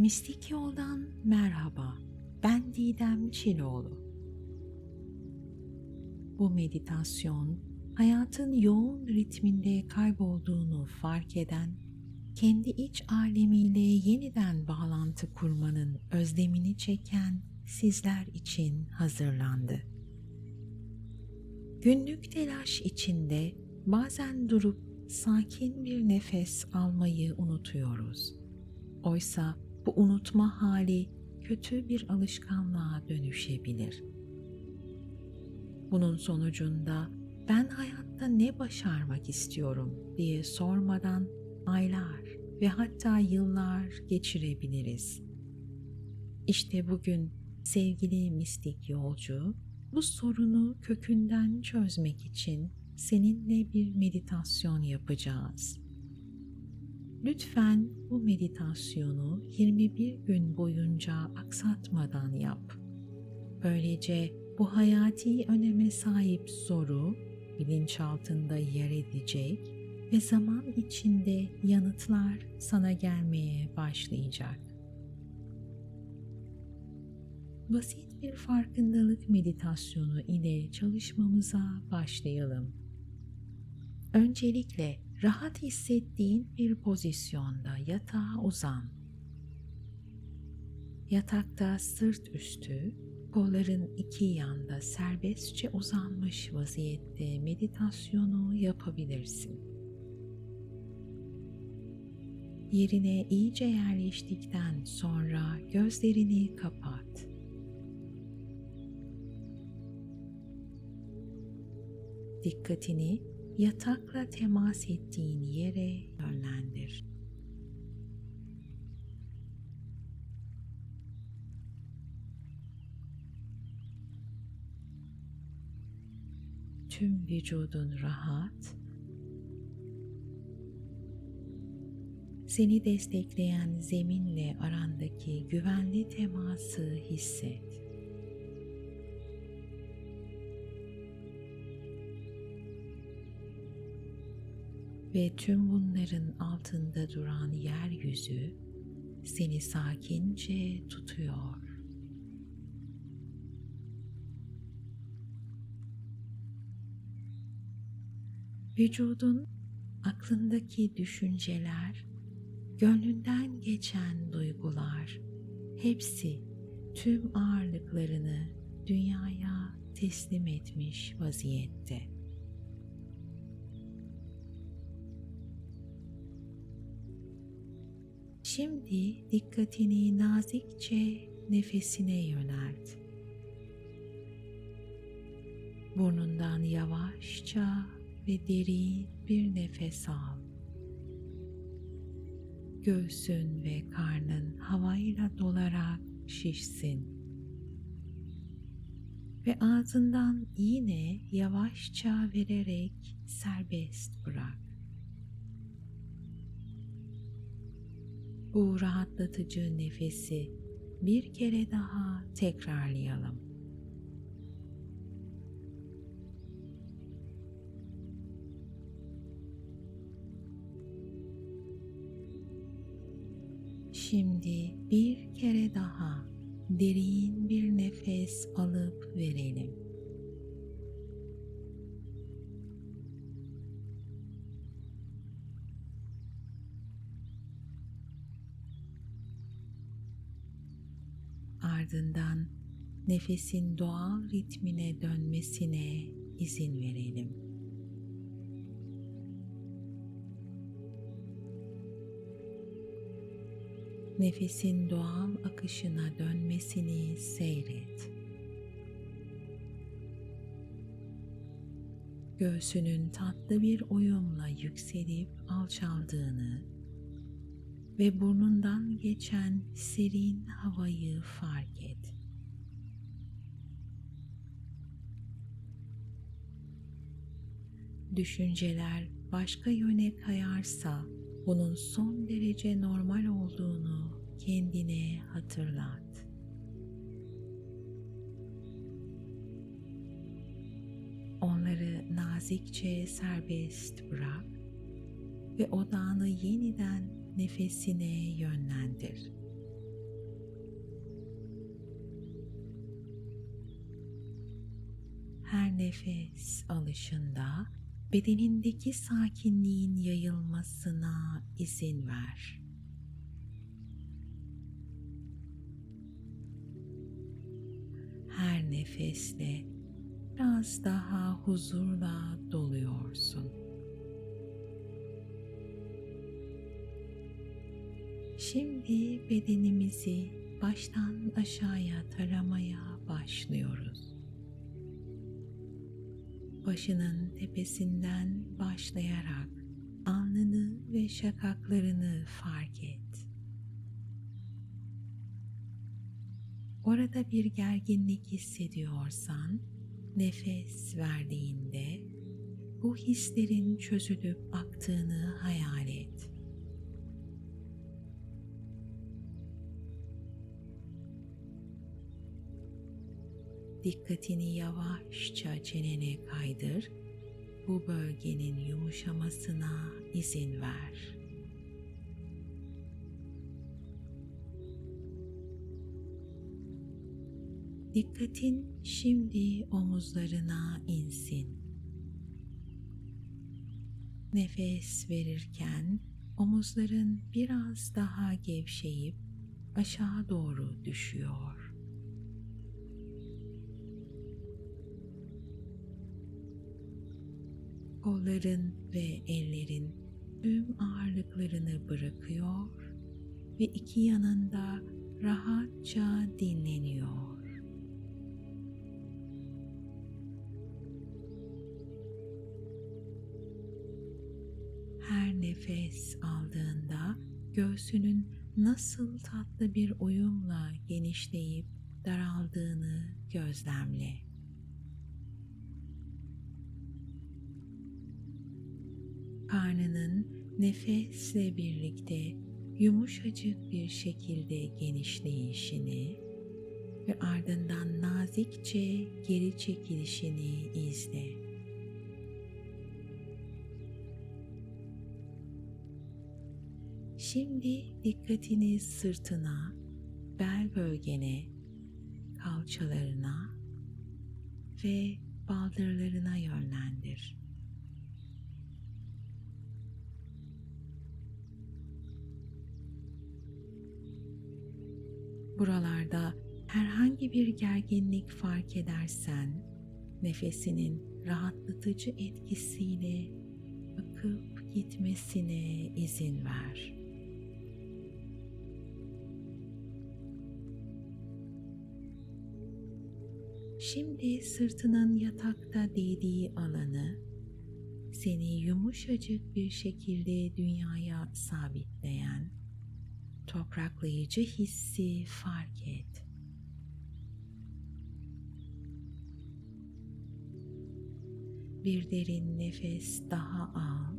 Mistik Yoldan merhaba. Ben Didem Çiloğlu. Bu meditasyon hayatın yoğun ritminde kaybolduğunu fark eden, kendi iç alemiyle yeniden bağlantı kurmanın özlemini çeken sizler için hazırlandı. Günlük telaş içinde bazen durup sakin bir nefes almayı unutuyoruz. Oysa bu unutma hali kötü bir alışkanlığa dönüşebilir. Bunun sonucunda ben hayatta ne başarmak istiyorum diye sormadan aylar ve hatta yıllar geçirebiliriz. İşte bugün sevgili mistik yolcu bu sorunu kökünden çözmek için seninle bir meditasyon yapacağız. Lütfen bu meditasyonu 21 gün boyunca aksatmadan yap. Böylece bu hayati öneme sahip soru bilinçaltında yer edecek ve zaman içinde yanıtlar sana gelmeye başlayacak. Basit bir farkındalık meditasyonu ile çalışmamıza başlayalım. Öncelikle rahat hissettiğin bir pozisyonda yatağa uzan. Yatakta sırt üstü, kolların iki yanda serbestçe uzanmış vaziyette meditasyonu yapabilirsin. Yerine iyice yerleştikten sonra gözlerini kapat. Dikkatini yatakla temas ettiğin yere yönlendir. Tüm vücudun rahat, seni destekleyen zeminle arandaki güvenli teması hisset. Ve tüm bunların altında duran yeryüzü seni sakince tutuyor. Vücudun aklındaki düşünceler, gönlünden geçen duygular hepsi tüm ağırlıklarını dünyaya teslim etmiş vaziyette. Şimdi dikkatini nazikçe nefesine yönelt. Burnundan yavaşça ve derin bir nefes al. Göğsün ve karnın havayla dolarak şişsin. Ve ağzından yine yavaşça vererek serbest bırak. Bu rahatlatıcı nefesi bir kere daha tekrarlayalım. Şimdi bir kere daha derin bir nefes alıp verelim. Ardından nefesin doğal ritmine dönmesine izin verelim. Nefesin doğal akışına dönmesini seyret. Göğsünün tatlı bir uyumla yükselip alçaldığını ve burnundan geçen serin havayı fark et. Düşünceler başka yöne kayarsa bunun son derece normal olduğunu kendine hatırlat. Onları nazikçe serbest bırak ve odağını yeniden nefesine yönlendir. Her nefes alışında bedenindeki sakinliğin yayılmasına izin ver. Her nefesle biraz daha huzurla doluyorsun. Şimdi bedenimizi baştan aşağıya taramaya başlıyoruz. Başının tepesinden başlayarak alnını ve şakaklarını fark et. Orada bir gerginlik hissediyorsan, nefes verdiğinde bu hislerin çözülüp aktığını hayal et. Dikkatini yavaşça çenene kaydır. Bu bölgenin yumuşamasına izin ver. Dikkatin şimdi omuzlarına insin. Nefes verirken omuzların biraz daha gevşeyip aşağı doğru düşüyor. Kolların ve ellerin tüm ağırlıklarını bırakıyor ve iki yanında rahatça dinleniyor. Her nefes aldığında göğsünün nasıl tatlı bir uyumla genişleyip daraldığını gözlemle. Karnının nefesle birlikte yumuşacık bir şekilde genişleyişini ve ardından nazikçe geri çekilişini izle. Şimdi dikkatini sırtına, bel bölgene, kalçalarına ve baldırlarına yönlendir. Buralarda herhangi bir gerginlik fark edersen nefesinin rahatlatıcı etkisiyle akıp gitmesine izin ver. Şimdi sırtının yatakta değdiği alanı seni yumuşacık bir şekilde dünyaya sabitleyen topraklayıcı hissi fark et. Bir derin nefes daha al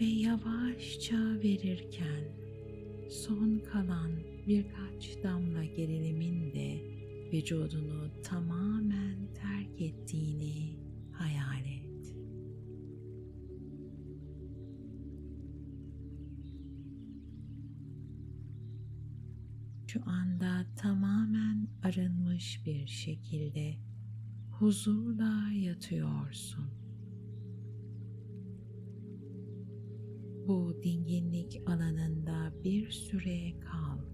ve yavaşça verirken son kalan birkaç damla gerilimin de vücudunu tamamen terk ettiğini hayal et. Anda tamamen arınmış bir şekilde huzurla yatıyorsun. Bu dinginlik alanında bir süre kal.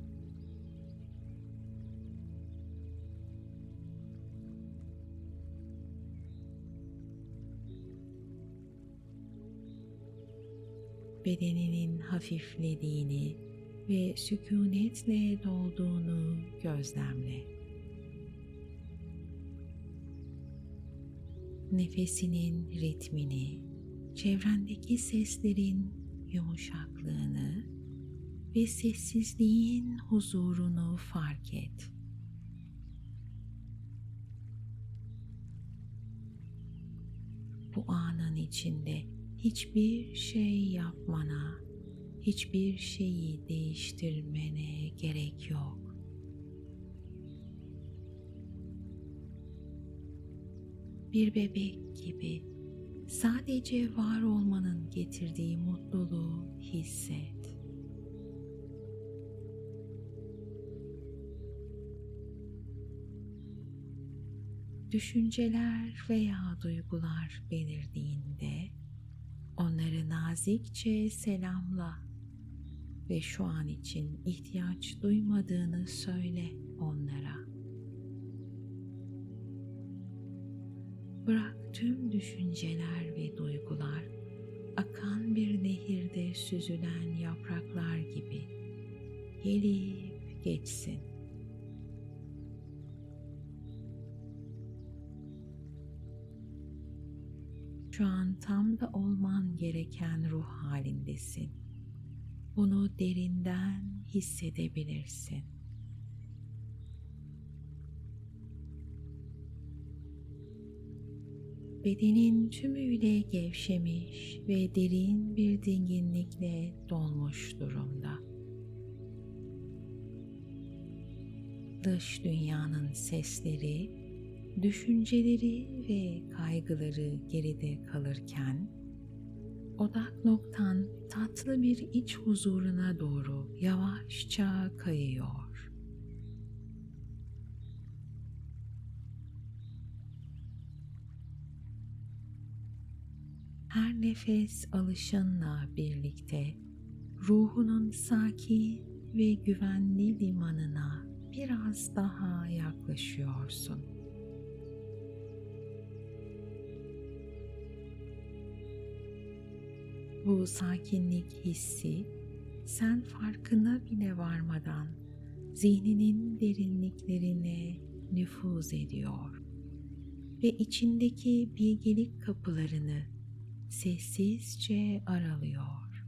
bedeninin hafiflediğini ve sükunetle dolduğunu gözlemle. Nefesinin ritmini, çevrendeki seslerin yumuşaklığını ve sessizliğin huzurunu fark et. Bu anın içinde hiçbir şey yapmana, hiçbir şeyi değiştirmene gerek yok. Bir bebek gibi sadece var olmanın getirdiği mutluluğu hisset. düşünceler veya duygular belirdiğinde onları nazikçe selamla ve şu an için ihtiyaç duymadığını söyle onlara. Bırak tüm düşünceler ve duygular akan bir nehirde süzülen yapraklar gibi gelip geçsin. Şu an tam da olman gereken ruh halindesin. Bunu derinden hissedebilirsin. Bedenin tümüyle gevşemiş ve derin bir dinginlikle dolmuş durumda. Dış dünyanın sesleri, düşünceleri ve kaygıları geride kalırken odak noktan tatlı bir iç huzuruna doğru yavaşça kayıyor. Her nefes alışınla birlikte ruhunun sakin ve güvenli limanına biraz daha yaklaşıyorsun. Bu sakinlik hissi sen farkına bile varmadan zihninin derinliklerine nüfuz ediyor ve içindeki bilgelik kapılarını sessizce aralıyor.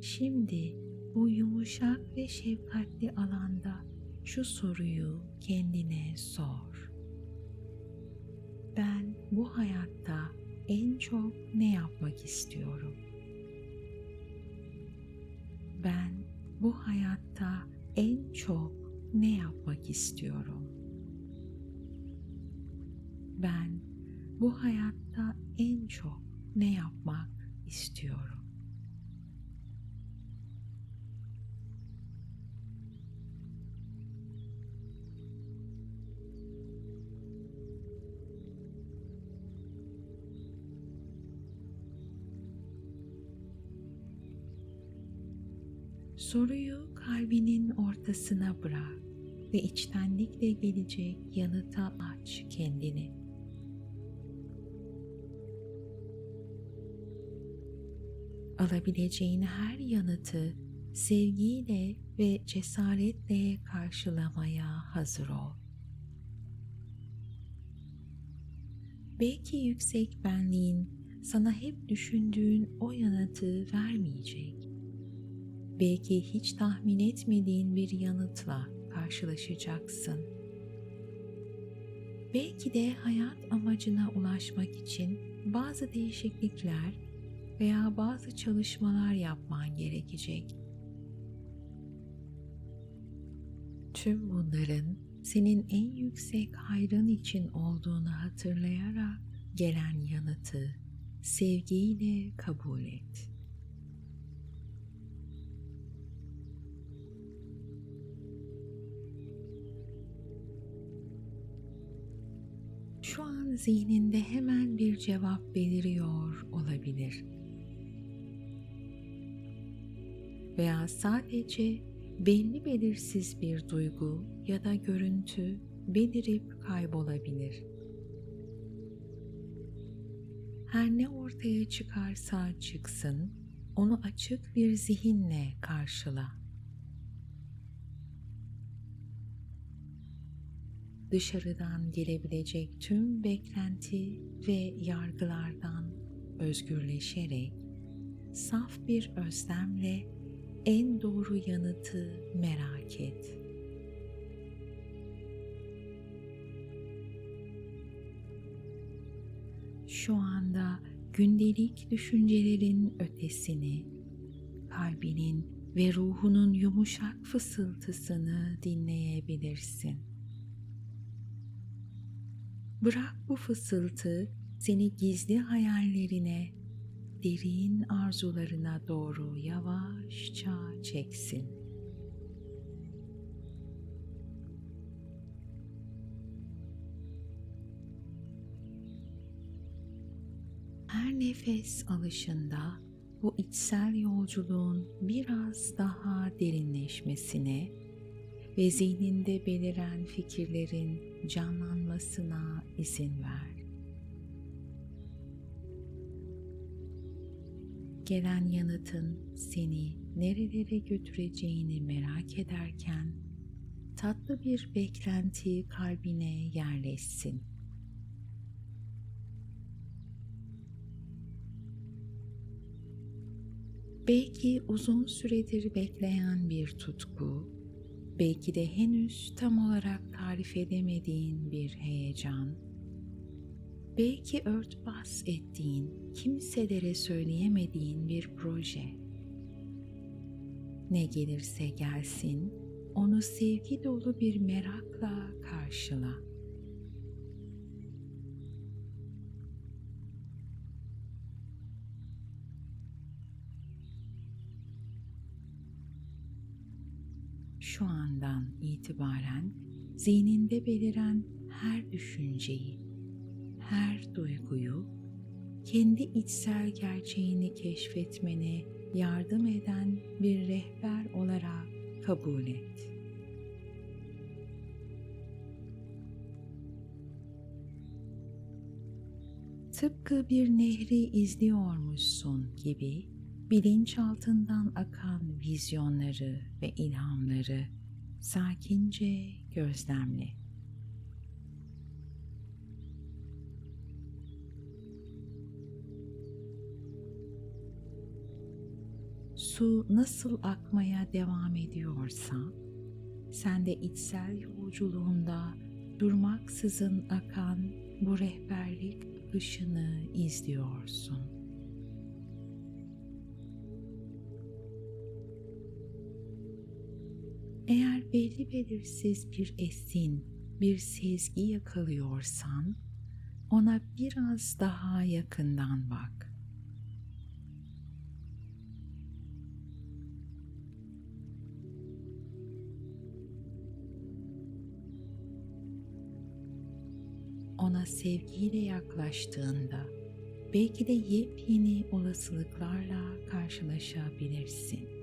Şimdi bu yumuşak ve şefkatli alanda şu soruyu kendine sor. Ben bu hayatta en çok ne yapmak istiyorum? Ben bu hayatta en çok ne yapmak istiyorum? Ben bu hayatta en çok ne yapmak istiyorum? Soruyu kalbinin ortasına bırak ve içtenlikle gelecek yanıta aç kendini. Alabileceğin her yanıtı sevgiyle ve cesaretle karşılamaya hazır ol. Belki yüksek benliğin sana hep düşündüğün o yanıtı vermeyecek belki hiç tahmin etmediğin bir yanıtla karşılaşacaksın. Belki de hayat amacına ulaşmak için bazı değişiklikler veya bazı çalışmalar yapman gerekecek. Tüm bunların senin en yüksek hayrın için olduğunu hatırlayarak gelen yanıtı sevgiyle kabul et. Zihninde hemen bir cevap beliriyor olabilir. Veya sadece belli belirsiz bir duygu ya da görüntü belirip kaybolabilir. Her ne ortaya çıkarsa çıksın, onu açık bir zihinle karşıla. Dışarıdan gelebilecek tüm beklenti ve yargılardan özgürleşerek saf bir özlemle en doğru yanıtı merak et. Şu anda gündelik düşüncelerin ötesini, kalbinin ve ruhunun yumuşak fısıltısını dinleyebilirsin. Bırak bu fısıltı seni gizli hayallerine derin arzularına doğru yavaşça çeksin. Her nefes alışında bu içsel yolculuğun biraz daha derinleşmesine ve zihninde beliren fikirlerin canlanmasına izin ver. Gelen yanıtın seni nerelere götüreceğini merak ederken tatlı bir beklenti kalbine yerleşsin. Belki uzun süredir bekleyen bir tutku, belki de henüz tam olarak tarif edemediğin bir heyecan, belki örtbas ettiğin, kimselere söyleyemediğin bir proje. Ne gelirse gelsin, onu sevgi dolu bir merakla karşıla. Şu andan itibaren zihninde beliren her düşünceyi, her duyguyu kendi içsel gerçeğini keşfetmene yardım eden bir rehber olarak kabul et. Tıpkı bir nehri izliyormuşsun gibi bilinçaltından akan vizyonları ve ilhamları sakince gözlemle. Su nasıl akmaya devam ediyorsa, sen de içsel yolculuğunda durmaksızın akan bu rehberlik akışını izliyorsun. Belli belirsiz bir esin, bir sezgi yakalıyorsan, ona biraz daha yakından bak. Ona sevgiyle yaklaştığında belki de yepyeni olasılıklarla karşılaşabilirsin.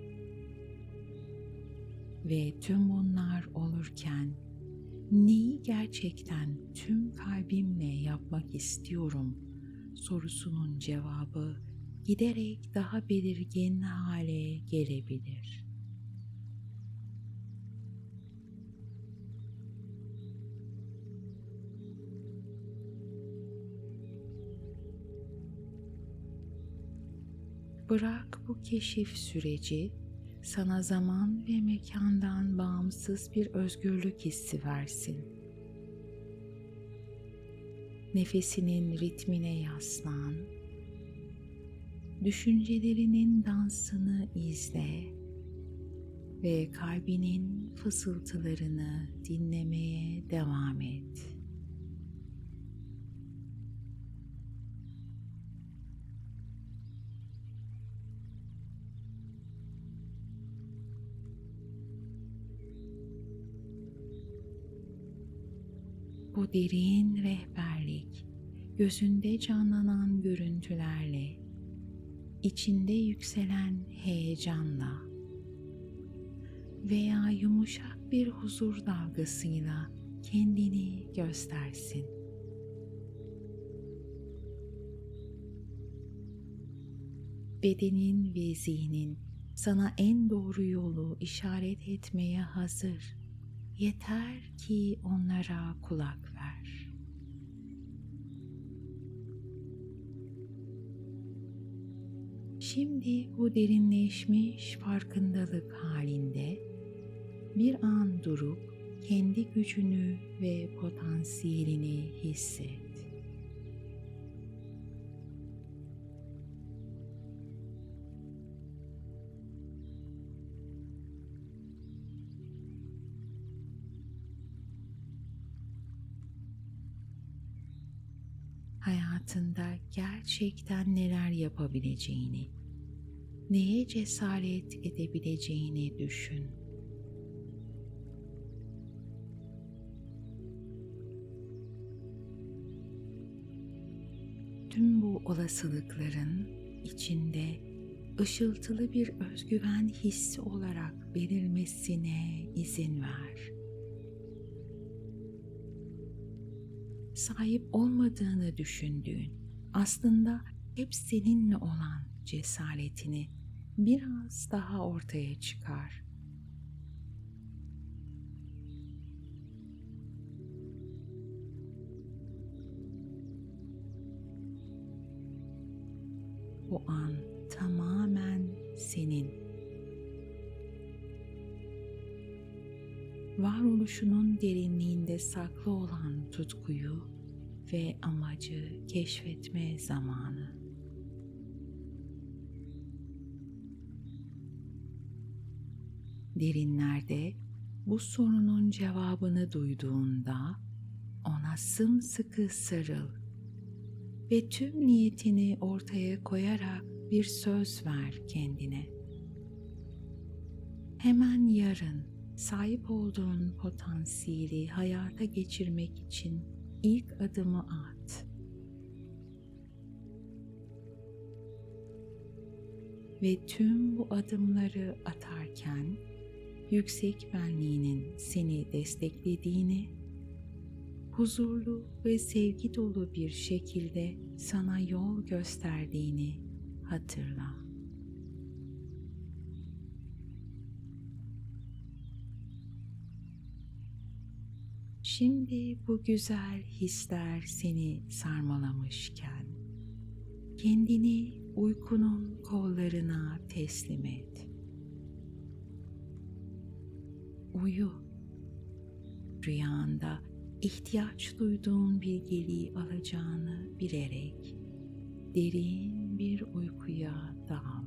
Ve tüm bunlar olurken neyi gerçekten tüm kalbimle yapmak istiyorum sorusunun cevabı giderek daha belirgin hale gelebilir. Bırak bu keşif süreci sana zaman ve mekandan bağımsız bir özgürlük hissi versin. Nefesinin ritmine yaslan, düşüncelerinin dansını izle ve kalbinin fısıltılarını dinlemeye devam et. Bu derin rehberlik gözünde canlanan görüntülerle, içinde yükselen heyecanla veya yumuşak bir huzur dalgasıyla kendini göstersin. Bedenin ve zihnin sana en doğru yolu işaret etmeye hazır. Yeter ki onlara kulak Şimdi bu derinleşmiş farkındalık halinde bir an durup kendi gücünü ve potansiyelini hisset. Hayatında gerçekten neler yapabileceğini, neye cesaret edebileceğini düşün. Tüm bu olasılıkların içinde ışıltılı bir özgüven hissi olarak belirmesine izin ver. Sahip olmadığını düşündüğün, aslında hep seninle olan cesaretini biraz daha ortaya çıkar. Bu an tamamen senin. Varoluşunun derinliğinde saklı olan tutkuyu ve amacı keşfetme zamanı. Derinlerde bu sorunun cevabını duyduğunda ona sımsıkı sarıl ve tüm niyetini ortaya koyarak bir söz ver kendine. Hemen yarın sahip olduğun potansiyeli hayata geçirmek için ilk adımı at. Ve tüm bu adımları atarken yüksek benliğinin seni desteklediğini huzurlu ve sevgi dolu bir şekilde sana yol gösterdiğini hatırla. Şimdi bu güzel hisler seni sarmalamışken kendini uykunun kollarına teslim et. Uyu. Rüyanda ihtiyaç duyduğun bilgeliği alacağını bilerek derin bir uykuya dal.